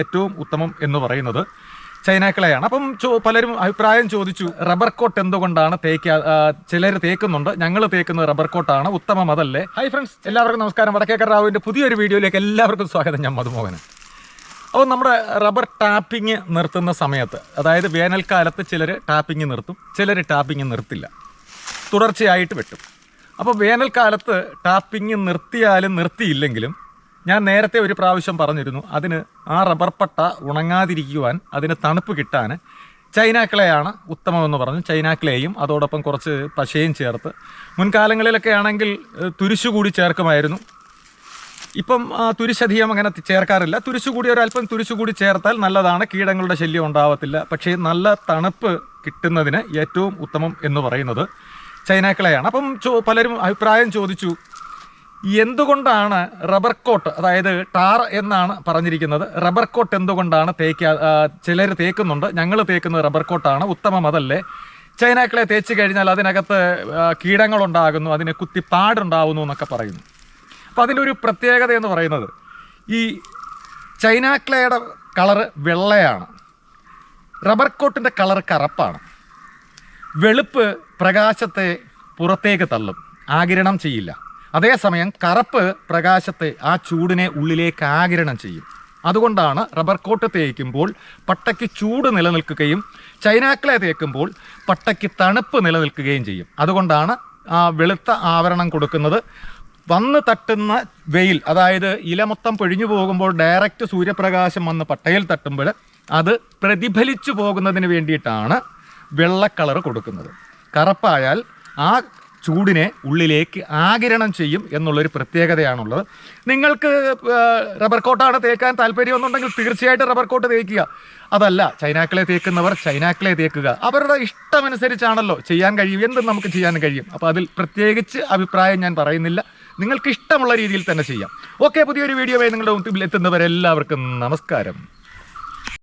ഏറ്റവും ഉത്തമം എന്ന് പറയുന്നത് ചൈനാക്കളെയാണ്. അപ്പം പലരും അഭിപ്രായം ചോദിച്ചു റബ്ബർ കോട്ട് എന്തുകൊണ്ടാണ് തേക്ക ചിലർ തേക്കുന്നുണ്ട് ഞങ്ങൾ തേക്കുന്നത് റബ്ബർ കോട്ടാണ് ഉത്തമം അതല്ലേ? ഹൈ ഫ്രണ്ട്സ് എല്ലാവർക്കും നമസ്കാരം. വടക്കേക്കർ റാവുവിന്റെ പുതിയൊരു വീഡിയോയിലേക്ക് എല്ലാവർക്കും സ്വാഗതം. ഞാൻ മധുമോഹനൻ. അപ്പോൾ നമ്മുടെ റബ്ബർ ടാപ്പിംഗ് നിർത്തുന്ന സമയത്ത് അതായത് വേനൽക്കാലത്ത് ചിലർ ടാപ്പിംഗ് നിർത്തും ചിലർ ടാപ്പിംഗ് നിർത്തില്ല. തുടർച്ചയായിട്ട് വെട്ടും. അപ്പോൾ വേനൽക്കാലത്ത് ടാപ്പിംഗ് നിർത്തിയാലും നിർത്തിയില്ലെങ്കിലും ഞാൻ നേരത്തെ ഒരു പ്രാവശ്യം പറഞ്ഞിരുന്നു അതിന് ആ റബ്ബർ പട്ട ഉണങ്ങാതിരിക്കുവാൻ അതിന് തണുപ്പ് കിട്ടാൻ ചൈനാക്കിളയാണ് ഉത്തമമെന്ന് പറഞ്ഞു. ചൈനാക്കളെയും അതോടൊപ്പം കുറച്ച് പശയും ചേർത്ത്. മുൻകാലങ്ങളിലൊക്കെ ആണെങ്കിൽ തുരിശുകൂടി കൂടി ചേർക്കുമായിരുന്നു. ഇപ്പം തുരിശധികം അങ്ങനെ ചേർക്കാറില്ല. തുരിശുകൂടി ഒരല്പം തുരിശുകൂടി ചേർത്താൽ നല്ലതാണ്. കീടങ്ങളുടെ ശല്യം ഉണ്ടാവത്തില്ല. പക്ഷേ നല്ല തണുപ്പ് കിട്ടുന്നതിന് ഏറ്റവും ഉത്തമം എന്ന് പറയുന്നത് ചൈനാക്കിളയാണ്. അപ്പം പലരും അഭിപ്രായം ചോദിച്ചു എന്തുകൊണ്ടാണ് റബ്ബർ കോട്ട് അതായത് ടാർ എന്നാണ് പറഞ്ഞിരിക്കുന്നത്. റബ്ബർ കോട്ട് എന്തുകൊണ്ടാണ് തേക്ക ചിലർ തേക്കുന്നുണ്ട്. ഞങ്ങൾ തേക്കുന്നത് റബ്ബർ കോട്ടാണ്. ഉത്തമം അതല്ലേ. ചൈനാക്കളെ തേച്ച് കഴിഞ്ഞാൽ അതിനകത്ത് കീടങ്ങളുണ്ടാകുന്നു അതിന് കുത്തി പാടുണ്ടാവുന്നു എന്നൊക്കെ പറയുന്നു. അപ്പോൾ അതിന്റെ ഒരു പ്രത്യേകത എന്ന് പറയുന്നത് ഈ ചൈനാക്ലയുടെ കളറ് വെള്ളയാണ്. റബ്ബർ കോട്ടിന്റെ കളർ കറുപ്പാണ്. വെളുപ്പ് പ്രകാശത്തെ പുറത്തേക്ക് തള്ളും. ആകിരണം ചെയ്യില്ല. അതേസമയം കറുപ്പ് പ്രകാശത്തെ ആ ചൂടിനെ ഉള്ളിലേക്ക് ആകിരണം ചെയ്യും. അതുകൊണ്ടാണ് റബ്ബർ കോട്ട് തേക്കുമ്പോൾ പട്ടയ്ക്ക് ചൂട് നിലനിൽക്കുകയും ചൈനാക്കളെ തേക്കുമ്പോൾ പട്ടയ്ക്ക് തണുപ്പ് നിലനിൽക്കുകയും ചെയ്യും. അതുകൊണ്ടാണ് ആ വെളുത്ത ആവരണം കൊടുക്കുന്നത്. വന്ന് തട്ടുന്ന വെയിൽ അതായത് ഇല മൊത്തം പൊഴിഞ്ഞു പോകുമ്പോൾ ഡയറക്റ്റ് സൂര്യപ്രകാശം വന്ന് പട്ടയിൽ തട്ടുമ്പോൾ അത് പ്രതിഫലിച്ചു പോകുന്നതിന് വേണ്ടിയിട്ടാണ് വെള്ള കളർ കൊടുക്കുന്നത്. കറുപ്പായാൽ ആ ചൂടിനെ ഉള്ളിലേക്ക് ആകിരണം ചെയ്യും എന്നുള്ളൊരു പ്രത്യേകതയാണുള്ളത്. നിങ്ങൾക്ക് റബ്ബർ കോട്ടാണ് തേക്കാൻ താല്പര്യമെന്നുണ്ടെങ്കിൽ തീർച്ചയായിട്ടും റബ്ബർ കോട്ട് തേക്കുക. അതല്ല ചൈനാക്കളെ തേക്കുന്നവർ ചൈനാക്കളെ തേക്കുക. അവരുടെ ഇഷ്ടമനുസരിച്ചാണല്ലോ ചെയ്യാൻ കഴിയും എന്തും നമുക്ക് ചെയ്യാൻ കഴിയും. അപ്പോൾ അതിൽ പ്രത്യേകിച്ച് അഭിപ്രായം ഞാൻ പറയുന്നില്ല. നിങ്ങൾക്ക് ഇഷ്ടമുള്ള രീതിയിൽ തന്നെ ചെയ്യാം. ഓക്കെ പുതിയൊരു വീഡിയോ നിങ്ങളുടെ മുമ്പിൽ എത്തുന്നവരെല്ലാവർക്കും നമസ്കാരം.